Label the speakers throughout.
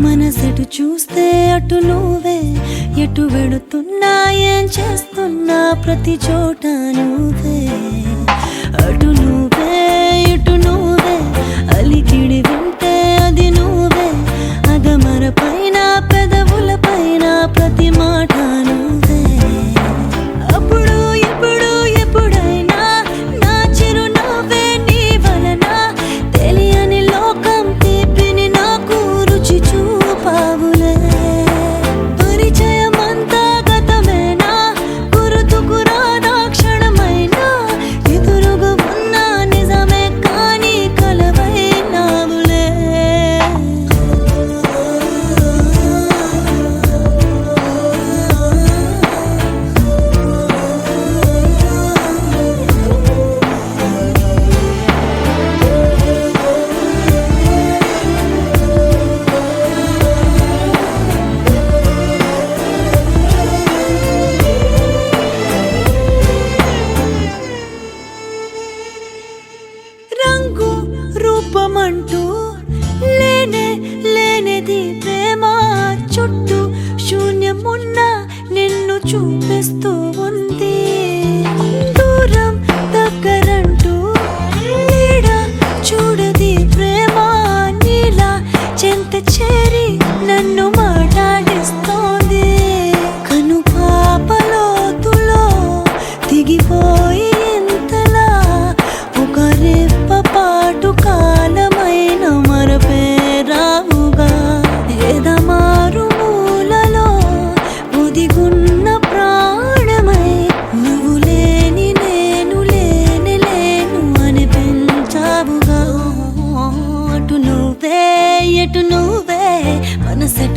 Speaker 1: మనసెటు చూస్తే అటు నువ్వే. ఎటు వెళుతున్నా ఏం చేస్తున్నా ప్రతి చోట నువ్వే. అటు నువ్వే ఇటు నువ్వు. ఉన్నా నిన్ను చూపిస్తూ ఉంది. దూరం దగ్గరంటూ నీడ చూడది ప్రేమ నీలా. చెంత చేరి నన్ను మాట్లాడిస్తోంది. కను పాపలోతులో దిగిపోయి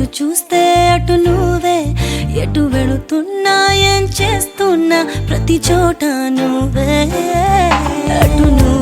Speaker 1: మనసెటు చూస్తే అటు నువ్వే ఎటు వెళుతున్నా ఏం చేస్తున్నా ప్రతి చోట నువ్వే. అటు నువ్వు.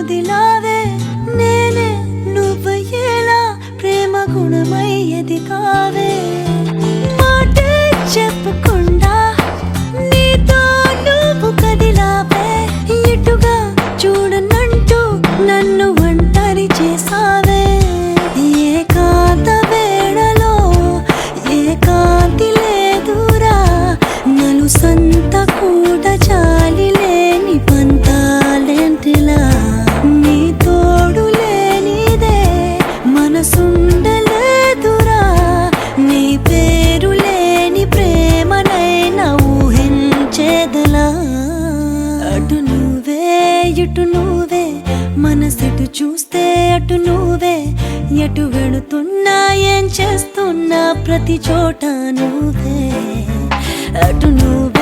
Speaker 1: నిన్ను పేరులేని పేరు లేని ప్రేమనైనా ఊహించేదలా. అటు నువ్వే ఇటు నువ్వే మనసెటు చూస్తే అటు నువ్వే. ఎటు వెళుతున్నా ఏం చేస్తున్నా ప్రతి చోట నువ్వే. అటు నువ్వే